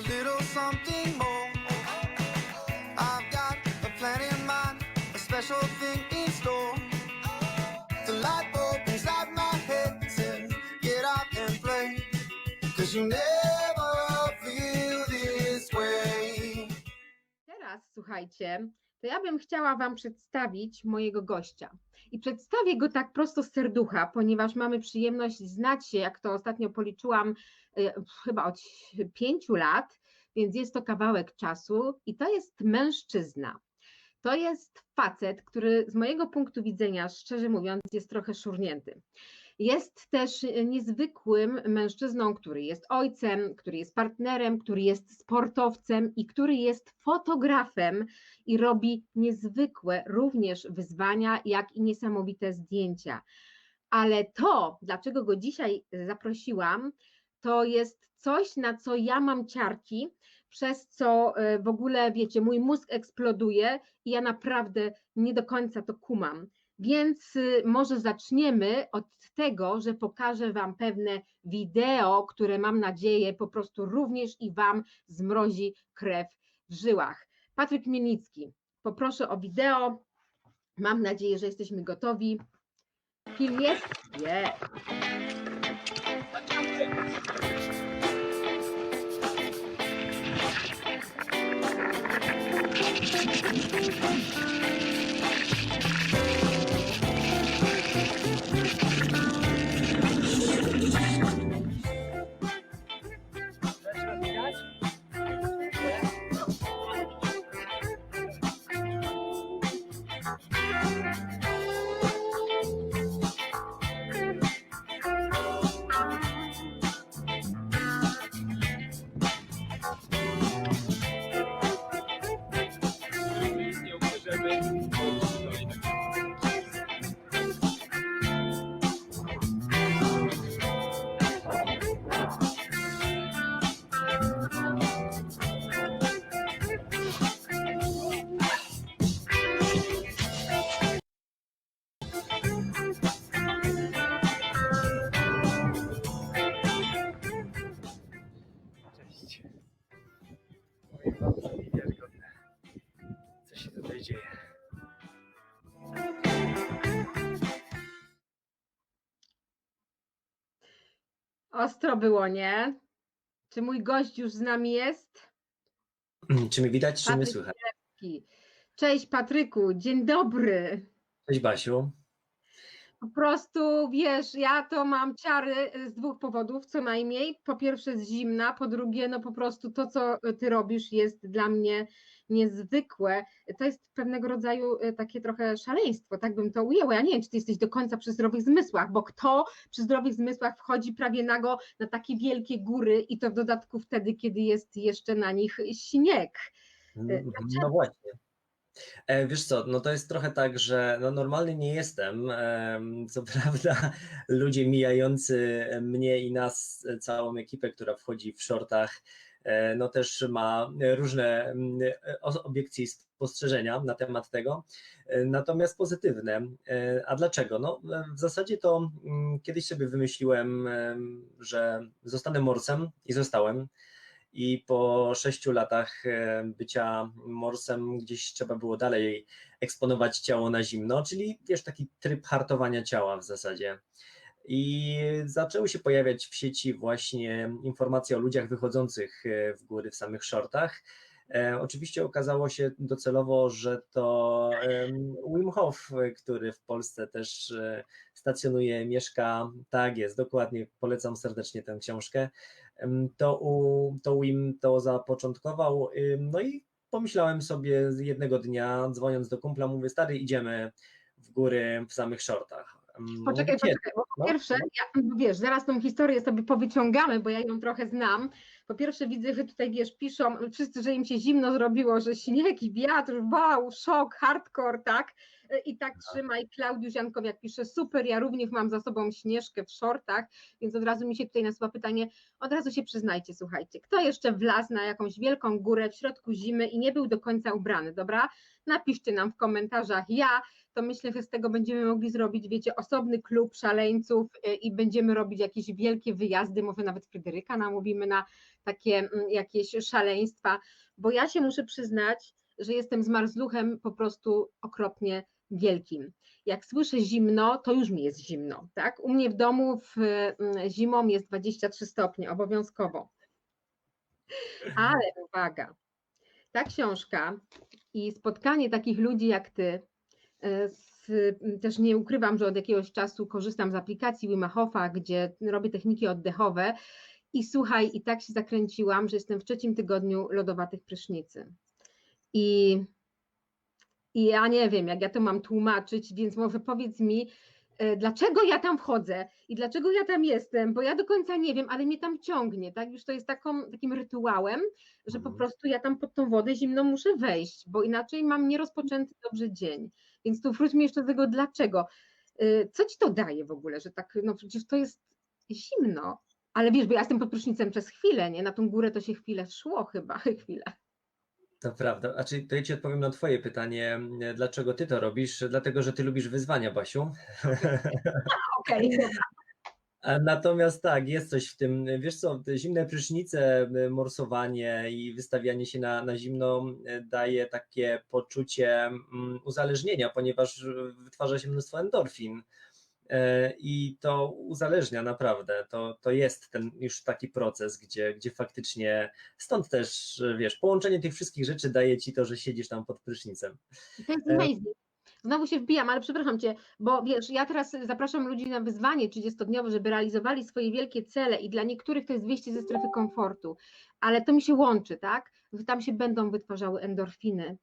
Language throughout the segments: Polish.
little something more. I've got a plan in mind, a special thing in store. The light bulb inside my head Get and play. Cause you never feel this way. Teraz, słuchajcie, to ja bym chciała Wam przedstawić mojego gościa. I przedstawię go tak prosto z serducha, ponieważ mamy przyjemność znać się, jak to ostatnio policzyłam, y, chyba od pięciu lat, więc jest to kawałek czasu i to jest mężczyzna. To jest facet, który z mojego punktu widzenia, szczerze mówiąc, jest trochę szurnięty. Jest też niezwykłym mężczyzną, który jest ojcem, który jest partnerem, który jest sportowcem i który jest fotografem i robi niezwykłe również wyzwania, jak i niesamowite zdjęcia. Ale to, dlaczego go dzisiaj zaprosiłam, to jest coś, na co ja mam ciarki, przez co e, w ogóle, wiecie, mój mózg eksploduje i ja naprawdę nie do końca to kumam. Więc y, może zaczniemy od tego, że pokażę Wam pewne wideo, które mam nadzieję po prostu również i Wam zmrozi krew w żyłach. Patryk Mielnicki, poproszę o wideo. Mam nadzieję, że jesteśmy gotowi. Film jest? Jest. nie Niewiarygodne. Co się tutaj dzieje? Ostro było, nie? Czy mój gość już z nami jest? Czy mnie widać, czy mnie Patryk słychać? Cześć Patryku, dzień dobry. Cześć Basiu. Po prostu wiesz, ja to mam ciary z dwóch powodów, co najmniej. Po pierwsze z zimna, po drugie, no po prostu to, co ty robisz, jest dla mnie niezwykłe. To jest pewnego rodzaju e, takie trochę szaleństwo, tak bym to ujęła. Ja nie wiem, czy ty jesteś do końca przy zdrowych zmysłach, bo kto przy zdrowych zmysłach wchodzi prawie nago na takie wielkie góry i to w dodatku wtedy, kiedy jest jeszcze na nich śnieg. No właśnie. E, Wiesz co, no to jest trochę tak, że no normalny nie jestem. em, Co prawda, ludzie mijający mnie i nas, e, całą ekipę, która wchodzi w shortach, e, no też ma różne obiekcje i spostrzeżenia na temat tego, natomiast pozytywne. A dlaczego? No w zasadzie to kiedyś sobie wymyśliłem, em, że zostanę morsem i zostałem. I po sześciu latach e, bycia morsem gdzieś trzeba było dalej eksponować ciało na zimno, czyli wiesz, taki tryb hartowania ciała w zasadzie. I zaczęły się pojawiać w sieci właśnie informacje o ludziach wychodzących e, w góry w samych shortach. E, oczywiście okazało się docelowo, że to Wim Hof, który w Polsce też stacjonuje, mieszka. Tak jest, dokładnie, polecam serdecznie tę książkę. To, u, to Wim to zapoczątkował. No i pomyślałem sobie jednego dnia, dzwoniąc do kumpla, mówię, stary, idziemy w góry w samych shortach. Poczekaj, poczekaj, bo po No, pierwsze, ja, wiesz, zaraz tą historię sobie powyciągamy, bo ja ją trochę znam. Po pierwsze widzę, że tutaj, wiesz, piszą wszyscy, że im się zimno zrobiło, że śnieg i wiatr, wow, szok, hardcore, tak? I tak trzymaj, Klaudiusz Jankowiak pisze, super, ja również mam za sobą śnieżkę w shortach, więc od razu mi się tutaj nasuwa pytanie, od razu się przyznajcie, słuchajcie, kto jeszcze wlazł na jakąś wielką górę w środku zimy i nie był do końca ubrany, dobra? Napiszcie nam w komentarzach, ja, to myślę, że z tego będziemy mogli zrobić, wiecie, osobny klub szaleńców y, i będziemy robić jakieś wielkie wyjazdy, może nawet Fryderyka namówimy na takie mm, jakieś szaleństwa, bo ja się muszę przyznać, że jestem zmarzluchem po prostu okropnie wielkim. Jak słyszę zimno, to już mi jest zimno, tak? U mnie w domu w, mm, zimą jest 23 stopnie, obowiązkowo. Ale uwaga, ta książka i spotkanie takich ludzi jak ty, e, z, też nie ukrywam, że od jakiegoś czasu korzystam z aplikacji Wima Hofa, gdzie robię techniki oddechowe i słuchaj, i tak się zakręciłam, że jestem w trzecim tygodniu lodowatych prysznicy. I, I ja nie wiem, jak ja to mam tłumaczyć, więc może powiedz mi, e, dlaczego ja tam wchodzę i dlaczego ja tam jestem, bo ja do końca nie wiem, ale mnie tam ciągnie, tak? Już to jest taką, takim rytuałem, że po Mhm. prostu ja tam pod tą wodę zimną muszę wejść, bo inaczej mam nierozpoczęty dobrze dzień. Więc tu wróćmy jeszcze do tego, dlaczego. Y, Co ci to daje w ogóle, że tak, no przecież to jest zimno, ale wiesz, bo ja jestem pod prysznicem przez chwilę, nie? Na tą górę to się chwilę szło chyba, chwilę. To prawda. A czy to ja ci odpowiem na twoje pytanie, m, dlaczego ty to robisz? Dlatego, że ty lubisz wyzwania, Basiu. Okej, A Natomiast tak, jest coś w tym, wiesz co, zimne prysznice, y, morsowanie i wystawianie się na, na zimno y, daje takie poczucie mm, uzależnienia, ponieważ wytwarza się mnóstwo endorfin i to uzależnia naprawdę. To, to jest ten już taki proces, gdzie, gdzie faktycznie, stąd też, wiesz, połączenie tych wszystkich rzeczy daje ci to, że siedzisz tam pod prysznicem. To jest E, amazing. Znowu się wbijam, ale przepraszam cię, bo wiesz, ja teraz zapraszam ludzi na wyzwanie 30-dniowe, żeby realizowali swoje wielkie cele i dla niektórych to jest wyjście ze strefy komfortu, ale to mi się łączy, tak? Tam się będą wytwarzały endorfiny.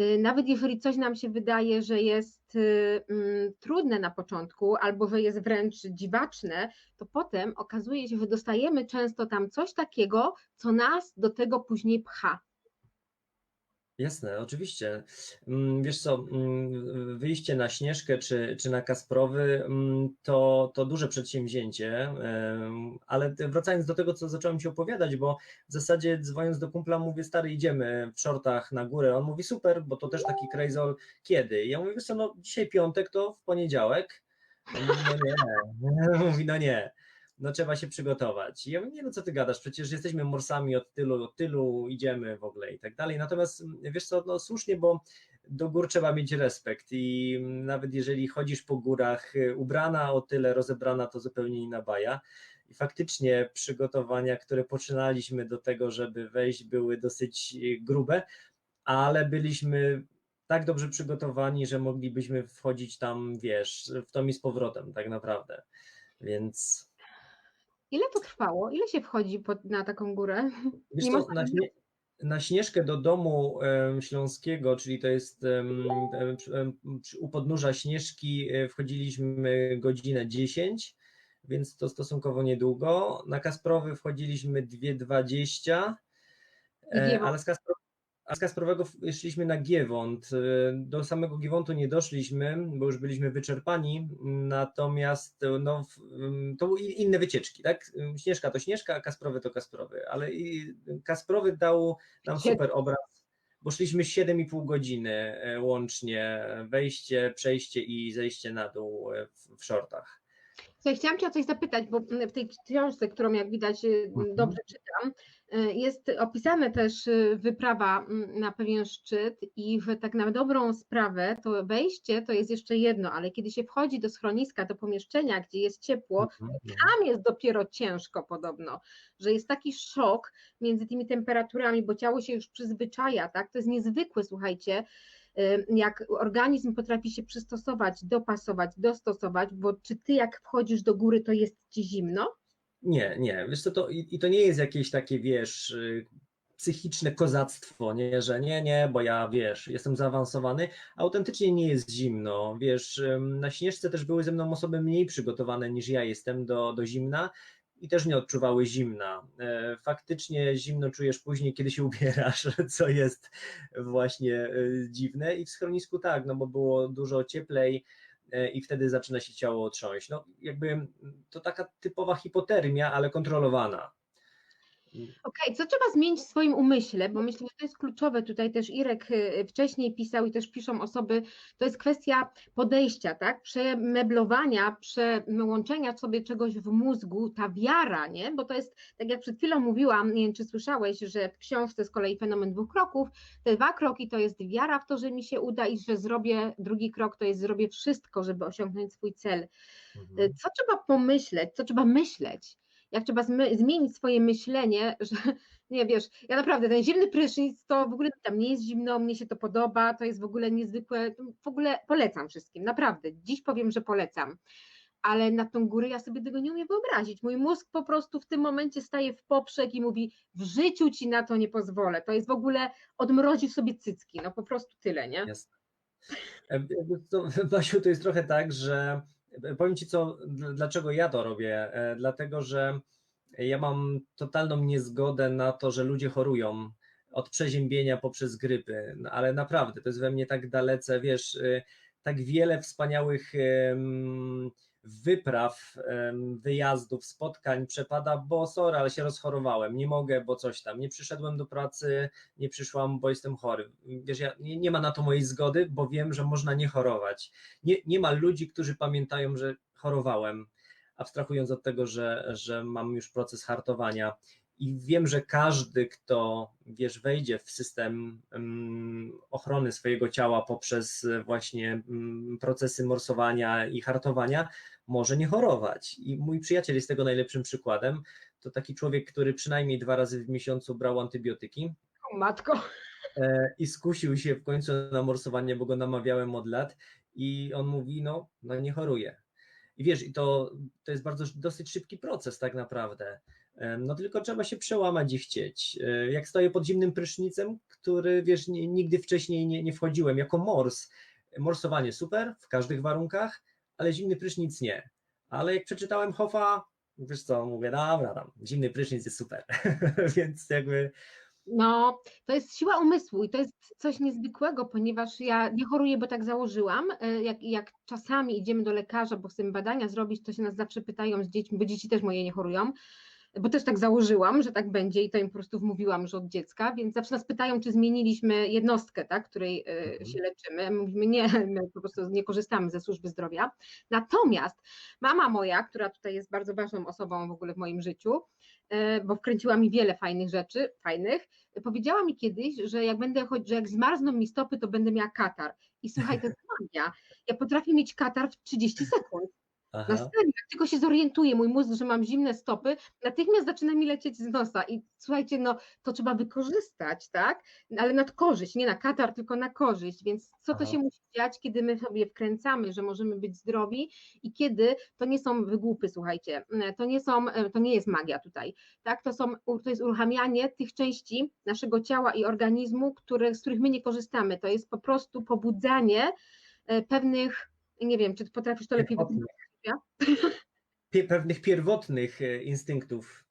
Y, Nawet jeżeli coś nam się wydaje, że jest y, mm, trudne na początku albo że jest wręcz dziwaczne, to potem okazuje się, że dostajemy często tam coś takiego, co nas do tego później pcha. Jasne, oczywiście. Mm, Wiesz co, mm, wyjście na Śnieżkę czy, czy na Kasprowy mm, to, to duże przedsięwzięcie, ale wracając do tego, co zacząłem Ci opowiadać, bo w zasadzie dzwoniąc do kumpla mówię, stary, idziemy w shortach na górę. On mówi, super, bo to też taki krejzol. Kiedy? Ja mówię, wiesz co, no dzisiaj piątek, to w poniedziałek. On mówi, no nie, mówi, no nie. No trzeba się przygotować. I ja mówię, nie no co ty gadasz, przecież jesteśmy morsami od tylu, od tylu idziemy w ogóle i tak dalej. Natomiast mm, wiesz co, no słusznie, bo do gór trzeba mieć respekt i mm, nawet jeżeli chodzisz po górach y, ubrana o tyle, rozebrana, to zupełnie inna baja. I faktycznie przygotowania, które poczynaliśmy do tego, żeby wejść, były dosyć y, grube, ale byliśmy tak dobrze przygotowani, że moglibyśmy wchodzić tam, wiesz, w tom i z powrotem tak naprawdę. Więc Ile to trwało? Ile się wchodzi pod, na taką górę? Wiesz Nie co, można na, śnie, na Śnieżkę do domu śląskiego, czyli to jest przy- u podnóża Śnieżki e, wchodziliśmy godzinę 10, więc to stosunkowo niedługo. Na Kasprowy wchodziliśmy 2.20, e, ale z, Kaspro, a z Kasprowego szliśmy na Giewont. E, Do samego Giewontu nie doszliśmy, bo już byliśmy wyczerpani, natomiast e, no, to były inne wycieczki, tak? Śnieżka to Śnieżka, a Kasprowy to Kasprowy, ale i Kasprowy dał nam super obraz, bo szliśmy 7,5 godziny łącznie, wejście, przejście i zejście na dół w, w shortach. Słuchaj, chciałam Cię o coś zapytać, bo w tej książce, którą jak widać y, Mhm. dobrze czytam, y, jest opisane też y, wyprawa mm, na pewien szczyt i że tak na dobrą sprawę to wejście to jest jeszcze jedno, ale kiedy się wchodzi do schroniska, do pomieszczenia, gdzie jest ciepło, Mhm. tam jest dopiero ciężko podobno, że jest taki szok między tymi temperaturami, bo ciało się już przyzwyczaja, tak? To jest niezwykłe, słuchajcie, y, jak organizm potrafi się przystosować, dopasować, dostosować, bo czy ty jak wchodzisz do góry, to jest ci zimno? Nie, nie, wiesz co, to, i, i to nie jest jakieś takie, wiesz, y, psychiczne kozactwo, nie, że nie, nie, bo ja, wiesz, jestem zaawansowany, autentycznie nie jest zimno, wiesz, na Śnieżce też były ze mną osoby mniej przygotowane niż ja jestem do, do zimna i też nie odczuwały zimna. E, Faktycznie zimno czujesz później, kiedy się ubierasz, co jest właśnie y, dziwne. I w schronisku tak, no bo było dużo cieplej, i wtedy zaczyna się ciało trząść. No, jakby to taka typowa hipotermia, ale kontrolowana. Okej, co trzeba zmienić w swoim umyśle, bo myślę, że to jest kluczowe, tutaj też Irek y, wcześniej pisał i też piszą osoby, to jest kwestia podejścia, tak, przemeblowania, przełączenia sobie czegoś w mózgu, ta wiara, nie, bo to jest, tak jak przed chwilą mówiłam, nie wiem, czy słyszałeś, że w książce z kolei fenomen dwóch kroków, te dwa kroki to jest wiara w to, że mi się uda i że zrobię, drugi krok to jest zrobię wszystko, żeby osiągnąć swój cel. Mhm. Co trzeba pomyśleć, co trzeba myśleć, jak trzeba zmienić swoje myślenie, że nie wiesz, ja naprawdę ten zimny prysznic to w ogóle tam nie jest zimno, mnie się to podoba, to jest w ogóle niezwykłe, w ogóle polecam wszystkim, naprawdę, dziś powiem, że polecam. Ale na tą górę ja sobie tego nie umiem wyobrazić. Mój mózg po prostu w tym momencie staje w poprzek i mówi: W życiu ci na to nie pozwolę. To jest w ogóle odmroził sobie cycki. No po prostu tyle, nie? Jasne. E, Basiu, to jest trochę tak, że powiem Ci, co, dl- dlaczego ja to robię. E, Dlatego, że ja mam totalną niezgodę na to, że ludzie chorują od przeziębienia poprzez grypy, No, ale naprawdę to jest we mnie tak dalece, wiesz, e, tak wiele wspaniałych em, wypraw, wyjazdów, spotkań przepada, bo sorry, ale się rozchorowałem, nie mogę, bo coś tam, nie przyszedłem do pracy, nie przyszłam, bo jestem chory. Wiesz, ja, nie, nie ma na to mojej zgody, bo wiem, że można nie chorować. Nie, nie ma ludzi, którzy pamiętają, że chorowałem, abstrahując od tego, że, że mam już proces hartowania. I wiem, że każdy, kto wiesz, wejdzie w system ochrony swojego ciała poprzez właśnie mm, procesy morsowania i hartowania, może nie chorować. I mój przyjaciel jest tego najlepszym przykładem. To taki człowiek, który przynajmniej dwa razy w miesiącu brał antybiotyki, O, matko. E, i skusił się w końcu na morsowanie, bo go namawiałem od lat i on mówi, no, no nie choruje. I wiesz, i to, to jest bardzo dosyć szybki proces tak naprawdę. E, No tylko trzeba się przełamać i chcieć. E, Jak stoję pod zimnym prysznicem, który wiesz, nigdy wcześniej nie, nie wchodziłem, jako mors. Morsowanie super w każdych warunkach, ale zimny prysznic nie. Ale jak przeczytałem Hoffa, wiesz co, mówię, dobra, tam, zimny prysznic jest super. Więc jakby No, to jest siła umysłu i to jest coś niezwykłego, ponieważ ja nie choruję, bo tak założyłam. E, Jak, jak czasami idziemy do lekarza, bo chcemy badania zrobić, to się nas zawsze pytają z dziećmi, bo dzieci też moje nie chorują, bo też tak założyłam, że tak będzie i to im po prostu wmówiłam, że od dziecka, więc zawsze nas pytają, czy zmieniliśmy jednostkę, tak, której e, Mhm. się leczymy. Mówimy nie, my po prostu nie korzystamy ze służby zdrowia. Natomiast mama moja, która tutaj jest bardzo ważną osobą w ogóle w moim życiu, e, bo wkręciła mi wiele fajnych rzeczy, fajnych, powiedziała mi kiedyś, że jak będę że jak zmarzną mi stopy, to będę miała katar. I słuchaj, to jest magia. Ja potrafię mieć katar w 30 sekund. Na aha, serio, jak tylko się zorientuję, mój mózg, że mam zimne stopy, natychmiast zaczyna mi lecieć z nosa. I słuchajcie, no to trzeba wykorzystać, tak? Ale na korzyść, nie na katar, tylko na korzyść. Więc co to Aha. się musi dziać, kiedy my sobie wkręcamy, że możemy być zdrowi i kiedy to nie są wygłupy, słuchajcie, to nie są, to nie jest magia tutaj, tak? To są, to jest uruchamianie tych części naszego ciała i organizmu, które, z których my nie korzystamy. To jest po prostu pobudzanie e, pewnych, nie wiem, czy potrafisz to lepiej wytłumaczyć, pewnych pierwotnych e, instynktów.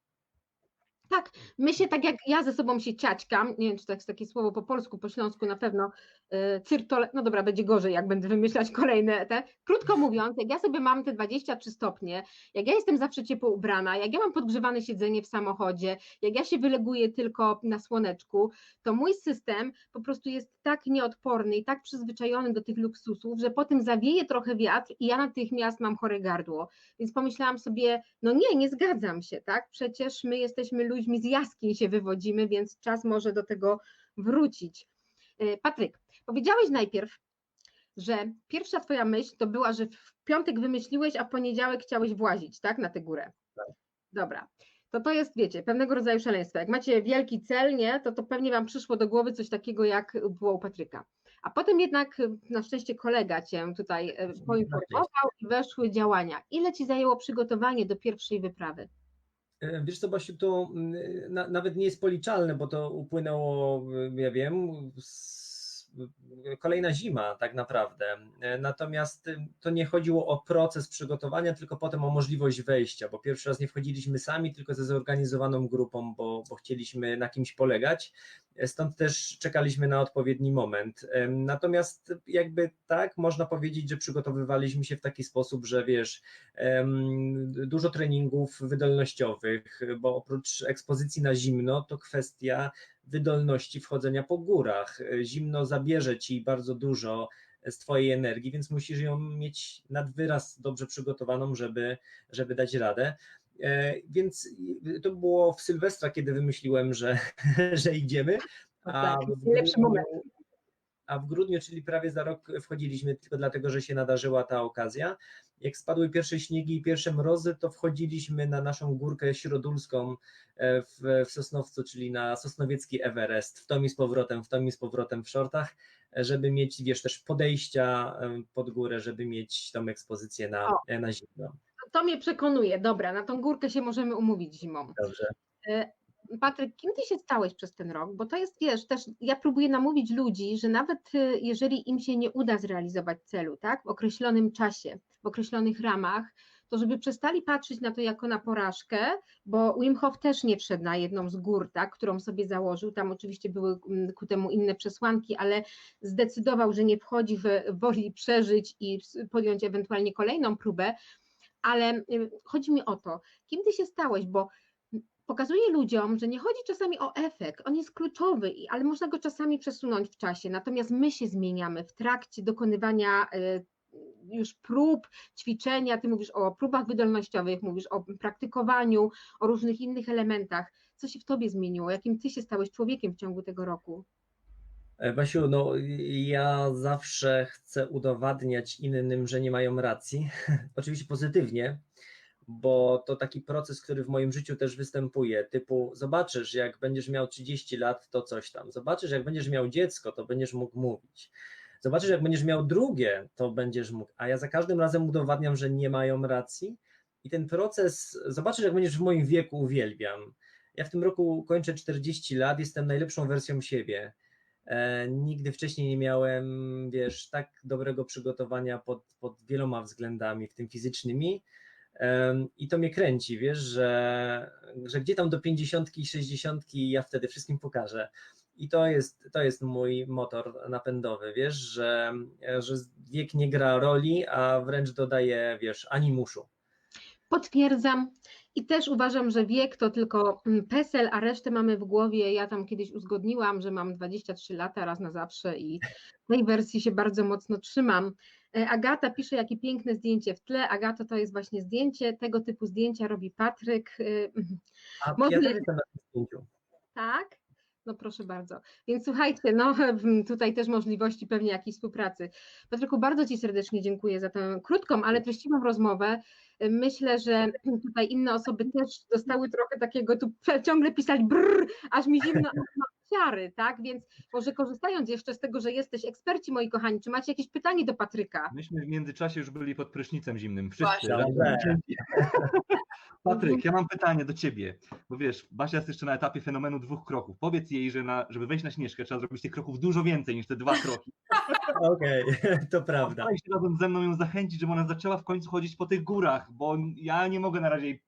Tak, my się tak jak ja ze sobą się ciaćkam, nie wiem czy to jest takie słowo po polsku, po śląsku na pewno, y, cyrtole, no dobra, będzie gorzej jak będę wymyślać kolejne te. Krótko mówiąc, jak ja sobie mam te 23 stopnie, jak ja jestem zawsze ciepło ubrana, jak ja mam podgrzewane siedzenie w samochodzie, jak ja się wyleguję tylko na słoneczku, to mój system po prostu jest tak nieodporny i tak przyzwyczajony do tych luksusów, że potem zawieje trochę wiatr i ja natychmiast mam chore gardło. Więc pomyślałam sobie, no nie, nie zgadzam się, tak? Przecież my jesteśmy ludźmi z jaskiń się wywodzimy, więc czas może do tego wrócić. E, Patryk, powiedziałeś najpierw, że pierwsza twoja myśl to była, że w piątek wymyśliłeś, a w poniedziałek chciałeś włazić, tak? Na tę górę. Dobra. To to jest, wiecie, pewnego rodzaju szaleństwo. Jak macie wielki cel, nie, to to pewnie wam przyszło do głowy coś takiego, jak było u Patryka. A potem jednak y, na szczęście kolega cię tutaj y, poinformował i weszły działania. Ile ci zajęło przygotowanie do pierwszej wyprawy? E, Wiesz co, Basiu, to mm, na, nawet nie jest policzalne, bo to upłynęło, ja wiem, kolejna zima tak naprawdę. E, Natomiast e, to nie chodziło o proces przygotowania, tylko potem o możliwość wejścia, bo pierwszy raz nie wchodziliśmy sami, tylko ze zorganizowaną grupą, bo, bo chcieliśmy na kimś polegać. Stąd też czekaliśmy na odpowiedni moment. Natomiast jakby tak, można powiedzieć, że przygotowywaliśmy się w taki sposób, że wiesz, dużo treningów wydolnościowych, bo oprócz ekspozycji na zimno, to kwestia wydolności wchodzenia po górach. Zimno zabierze ci bardzo dużo z twojej energii, więc musisz ją mieć nad wyraz dobrze przygotowaną, żeby, żeby dać radę. E, Więc to było w Sylwestra, kiedy wymyśliłem, że, że idziemy. O A tak, w grudniu- moment. A w grudniu, czyli prawie za rok, wchodziliśmy tylko dlatego, że się nadarzyła ta okazja. Jak spadły pierwsze śniegi i pierwsze mrozy, to wchodziliśmy na naszą górkę środulską e, w, w Sosnowcu, czyli na sosnowiecki Everest, w tom i z powrotem, w tom i z powrotem w shortach, żeby mieć, wiesz, też podejścia e, pod górę, żeby mieć tą ekspozycję na, O. na zimno. To mnie przekonuje. Dobra, na tą górkę się możemy umówić zimą. Dobrze. Patryk, kim ty się stałeś przez ten rok? Bo to jest, wiesz, też ja próbuję namówić ludzi, że nawet y, jeżeli im się nie uda zrealizować celu, tak, w określonym czasie, w określonych ramach, to żeby przestali patrzeć na to jako na porażkę, bo Wim Hof też nie wszedł na jedną z gór, tak, którą sobie założył. Tam oczywiście były mm, ku temu inne przesłanki, ale zdecydował, że nie wchodzi w woli przeżyć i podjąć ewentualnie kolejną próbę. Ale y, chodzi mi o to, kim ty się stałeś, bo pokazuje ludziom, że nie chodzi czasami o efekt, on jest kluczowy, ale można go czasami przesunąć w czasie. Natomiast my się zmieniamy w trakcie dokonywania y, już prób, ćwiczenia. Ty mówisz o próbach wydolnościowych, mówisz o praktykowaniu, o różnych innych elementach. Co się w tobie zmieniło? Jakim ty się stałeś człowiekiem w ciągu tego roku? E, Basiu, no ja zawsze chcę udowadniać innym, że nie mają racji. Oczywiście pozytywnie, bo to taki proces, który w moim życiu też występuje. Typu, zobaczysz, jak będziesz miał 30 lat, to coś tam. Zobaczysz, jak będziesz miał dziecko, to będziesz mógł mówić. Zobaczysz, jak będziesz miał drugie, to będziesz mógł. A ja za każdym razem udowadniam, że nie mają racji. I ten proces, zobaczysz, jak będziesz w moim wieku, uwielbiam. Ja w tym roku kończę 40 lat, jestem najlepszą wersją siebie. E, nigdy wcześniej nie miałem, wiesz, tak dobrego przygotowania pod, pod wieloma względami, w tym fizycznymi. I to mnie kręci, wiesz, że, że gdzie tam do 50 i 60 ja wtedy wszystkim pokażę. I to jest, to jest mój motor napędowy, wiesz, że, że wiek nie gra roli, a wręcz dodaje, wiesz, animuszu. Potwierdzam. I też uważam, że wiek to tylko mm, PESEL, a resztę mamy w głowie. Ja tam kiedyś uzgodniłam, że mam 23 lata raz na zawsze i tej wersji się bardzo mocno trzymam. E, Agata pisze, jakie piękne zdjęcie w tle. Agato, to jest właśnie zdjęcie. Tego typu zdjęcia robi Patryk. Y, A Może- ja też jestem na tym zdjęciu. Tak? No proszę bardzo. Więc słuchajcie, no tutaj też możliwości pewnie jakiejś współpracy. Patryku, bardzo Ci serdecznie dziękuję za tę krótką, ale treściwą rozmowę. Myślę, że tutaj inne osoby też dostały trochę takiego, tu ciągle pisać brrr, aż mi zimno na ciary, tak? Więc może korzystając jeszcze z tego, że jesteś eksperci, moi kochani, czy macie jakieś pytanie do Patryka? Myśmy w międzyczasie już byli pod prysznicem zimnym. Wszyscy. Dobrze. Patryk, ja mam pytanie do ciebie, bo wiesz, Basia jest jeszcze na etapie fenomenu dwóch kroków. Powiedz jej, że na, żeby wejść na Śnieżkę trzeba zrobić tych kroków dużo więcej niż te dwa kroki. Okej, to prawda. Staraj się razem ze mną ją zachęcić, żeby ona zaczęła w końcu chodzić po tych górach, bo ja nie mogę na razie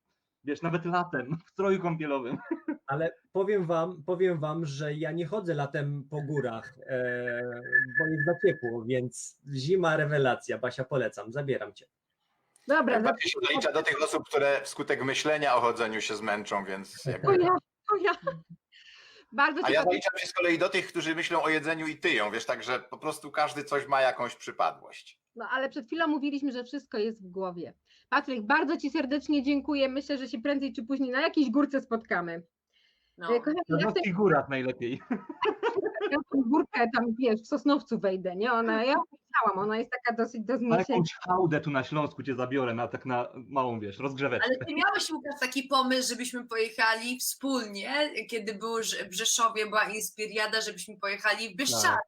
wiesz, nawet latem w stroju kąpielowym. Ale powiem wam, powiem wam, że ja nie chodzę latem po górach, e, bo jest za ciepło, więc zima rewelacja. Basia, polecam, zabieram cię. Dobra, za- Bardziej się zalicza do tych osób, które wskutek myślenia o chodzeniu się zmęczą, więc to jakby... ja, to ja. Bardzo A ja zaliczam się z kolei do tych, którzy myślą o jedzeniu i tyją, wiesz, także po prostu każdy coś ma jakąś przypadłość. No ale przed chwilą mówiliśmy, że wszystko jest w głowie. Patryk, bardzo Ci serdecznie dziękuję. Myślę, że się prędzej czy później na jakiejś górce spotkamy. No. Kochani, ja górach najlepiej. ja tą górkę tam, wiesz, w Sosnowcu wejdę, nie? Ona, ja chciałam, ona jest taka dosyć do Na zniesienia. jakąś hałdę tu na Śląsku cię zabiorę, na tak na małą, wiesz, rozgrzeweczkę. Ale ty miałeś, Łukasz, taki pomysł, żebyśmy pojechali wspólnie, kiedy był w Rzeszowie, była Inspiriada, żebyśmy pojechali w Bieszczady. Tak.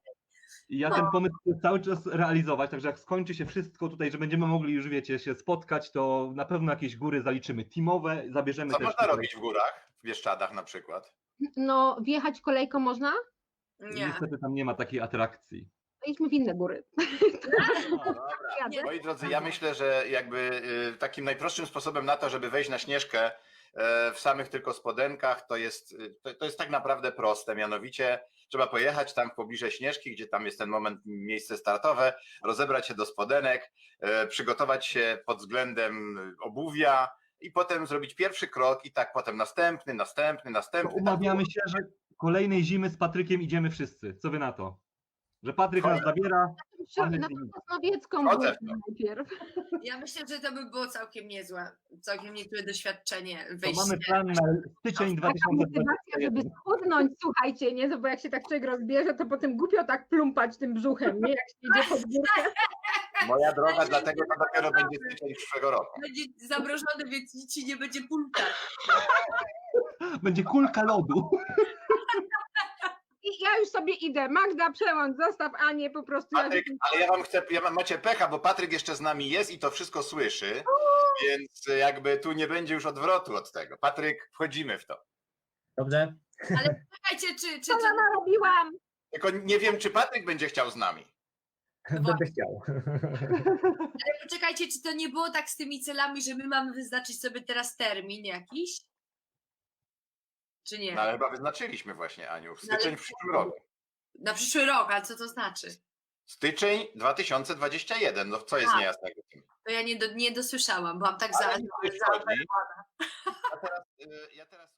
I ja ten pomysł chcę cały czas realizować, także jak skończy się wszystko tutaj, że będziemy mogli już, wiecie, się spotkać, to na pewno jakieś góry zaliczymy teamowe, zabierzemy Co też... można tutaj- robić w górach, w Bieszczadach na przykład? No, wjechać kolejką można? Nie. Niestety tam nie ma takiej atrakcji. Idźmy w inne góry. No, dobra. Moi drodzy, ja myślę, że jakby y, takim najprostszym sposobem na to, żeby wejść na Śnieżkę e, w samych tylko spodenkach, to jest, y, to, to jest tak naprawdę proste. Mianowicie trzeba pojechać tam w pobliże Śnieżki, gdzie tam jest ten moment, miejsce startowe, rozebrać się do spodenek, przygotować się pod względem y, obuwia i potem zrobić pierwszy krok i tak potem następny, następny, To następny. tak umawiamy się, że kolejnej zimy z Patrykiem idziemy wszyscy. Co wy na to? Że Patryk nas zabiera. Na było to. najpierw. Ja myślę, że to by było całkiem niezłe, całkiem niezłe doświadczenie To wyjście. mamy plan na styczeń Taka motywacja, żeby 2021. schudnąć, słuchajcie, nie? Bo jak się tak człowiek rozbierze, to potem głupio tak plumpać tym brzuchem, nie? Jak się idzie pod górkę. Moja droga, dlatego to dopiero będzie styczeń przyszłego roku. Będzie zamrożony, więc nic ci nie będzie pulta. Będzie kulka lodu. I ja już sobie idę. Magda, przełącz, zostaw Anię, po prostu. Ja Patryk, ale ja wam chcę, ja mam, macie pecha, bo Patryk jeszcze z nami jest i to wszystko słyszy, więc jakby tu nie będzie już odwrotu od tego. Patryk, wchodzimy w to. Dobrze? Czekajcie, czy, czy, co czy ja narobiłam? Tylko nie wiem, czy Patryk będzie chciał z nami. Będę chciał. ale poczekajcie, czy to nie było tak z tymi celami, że my mamy wyznaczyć sobie teraz termin jakiś? Czy nie? No ale chyba wyznaczyliśmy właśnie, Aniu, w No, ale- styczeń w przyszłym roku. Na przyszły rok, a co to znaczy? Styczeń 2021, no co jest Tak. niejasnego w tym? To ja nie, do, nie dosłyszałam, byłam tak Ale za. nie. Ja teraz, y, ja teraz